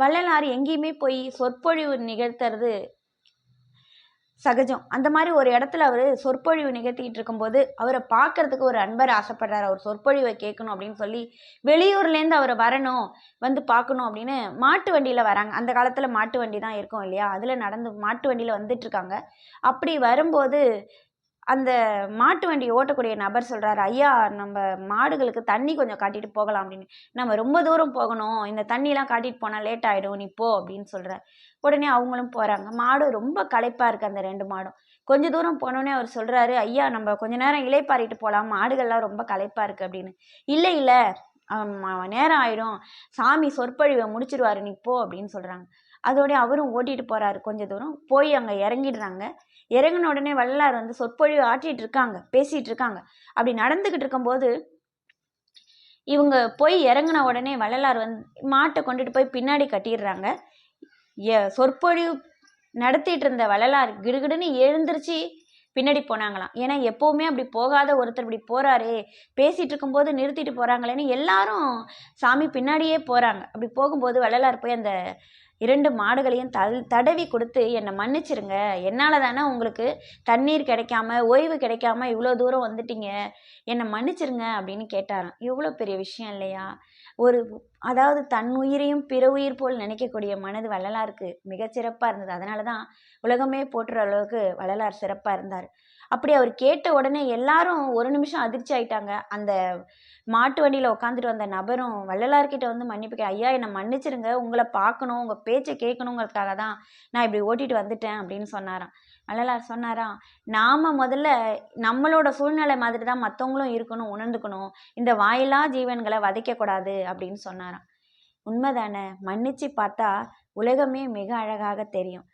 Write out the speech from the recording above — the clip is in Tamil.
வள்ளலார் எங்கேயுமே போய் சொற்பொழிவு நிகழ்த்துறது சகஜம். அந்த மாதிரி ஒரு இடத்துல அவர் சொற்பொழிவு நிகழ்த்திக்கிட்டு இருக்கும்போது அவரை பார்க்கறதுக்கு ஒரு அன்பர் ஆசைப்படுறாரு. அவர் சொற்பொழிவை கேட்கணும் அப்படின்னு சொல்லி வெளியூர்லேருந்து அவர் வரணும் வந்து பார்க்கணும் அப்படின்னு மாட்டு வண்டியில் வராங்க. அந்த காலத்தில் மாட்டு வண்டி தான் இருக்கும் இல்லையா? அதில் நடந்து மாட்டு வண்டியில் வந்துட்டுருக்காங்க அப்படி வரும்போது அந்த மாட்டு வண்டி ஓட்டக்கூடிய நபர் சொல்கிறாரு ஐயா நம்ம மாடுகளுக்கு தண்ணி கொஞ்சம் காட்டிட்டு போகலாம் அப்படின்னு. நம்ம ரொம்ப தூரம் போகணும். இந்த தண்ணிலாம் காட்டிட்டு போனால் லேட் ஆகிடும் நீ போ அப்படின்னு சொல்கிறார் உடனே அவங்களும் போகிறாங்க மாடு ரொம்ப களைப்பாக இருக்குது அந்த ரெண்டு மாடும். கொஞ்ச தூரம் போனோடனே அவர் சொல்கிறாரு ஐயா நம்ம கொஞ்ச நேரம் இலைப்பாரிட்டு போகலாம் மாடுகள்லாம் ரொம்ப களைப்பாக இருக்குது அப்படின்னு. இல்லை இல்லை. நேரம் ஆயிடும். சாமி சொற்பொழிவை முடிச்சிருவாரு நீ போ அப்படின்னு சொல்கிறாங்க அதோடய அவரும் ஓட்டிகிட்டு போகிறாரு கொஞ்ச தூரம். போய் அங்கே இறங்கிடுறாங்க. இறங்கின உடனே வள்ளலார் வந்து சொற்பொழிவு ஆட்டிகிட்டு இருக்காங்க பேசிட்டு இருக்காங்க. அப்படி நடந்துக்கிட்டு இருக்கும்போது இவங்க போய் இறங்கின உடனே வள்ளலார் வந்து மாட்டை கொண்டுட்டு போய் பின்னாடி கட்டிடுறாங்க. சொற்பொழிவு நடத்திட்டு இருந்த வள்ளலார் கிடுகிடுன்னு எழுந்திருச்சு பின்னாடி போனாங்களாம். ஏன்னா எப்போவுமே அப்படி போகாத ஒருத்தர் இப்படி போறாரே பேசிகிட்டு இருக்கும்போது நிறுத்திட்டு போகிறாங்களேன்னு எல்லாரும் சாமி பின்னாடியே போகிறாங்க அப்படி போகும்போது வள்ளலார் போய் அந்த இரண்டு மாடுகளையும் தல் தடவி கொடுத்து என்னை மன்னிச்சிருங்க. என்னால் தானே உங்களுக்கு தண்ணீர் கிடைக்காம ஓய்வு கிடைக்காம இவ்வளோ தூரம் வந்துட்டீங்க. என்னை மன்னிச்சிருங்க அப்படின்னு கேட்டாராம். இவ்வளோ பெரிய விஷயம் இல்லையா? ஒரு அதாவது தன் உயிரையும் பிற உயிர் போல் நினைக்கக்கூடிய மனது வள்ளலாருக்கு மிகச்சிறப்பாக இருந்தது. அதனால தான் உலகமே போற்றுற அளவுக்கு வள்ளலார் சிறப்பாக இருந்தார். அப்படி அவர் கேட்ட உடனே எல்லாரும் ஒரு நிமிஷம் அதிர்ச்சி ஆயிட்டாங்க. அந்த மாட்டு வண்டியில் உட்காந்துட்டு வந்த நபரும் வள்ளலார்கிட்ட வந்து மன்னிப்பு ஐயா என்னை மன்னிச்சிருங்க. உங்களை பார்க்கணும் உங்கள் பேச்சை கேட்கணுங்கிறதுக்காக தான் நான் இப்படி ஓட்டிட்டு வந்துட்டேன் அப்படின்னு சொன்னாராம். வள்ளலார் சொன்னாராம் நாம முதல்ல நம்மளோட சூழ்நிலை மாதிரி தான் மற்றவங்களும் இருக்கணும் உணர்ந்துக்கணும். இந்த வாயிலா ஜீவன்களை வதைக்கக்கூடாது அப்படின்னு சொன்னாராம். உண்மைதானே? மன்னிச்சு பார்த்தா உலகமே மிக அழகாக தெரியும்.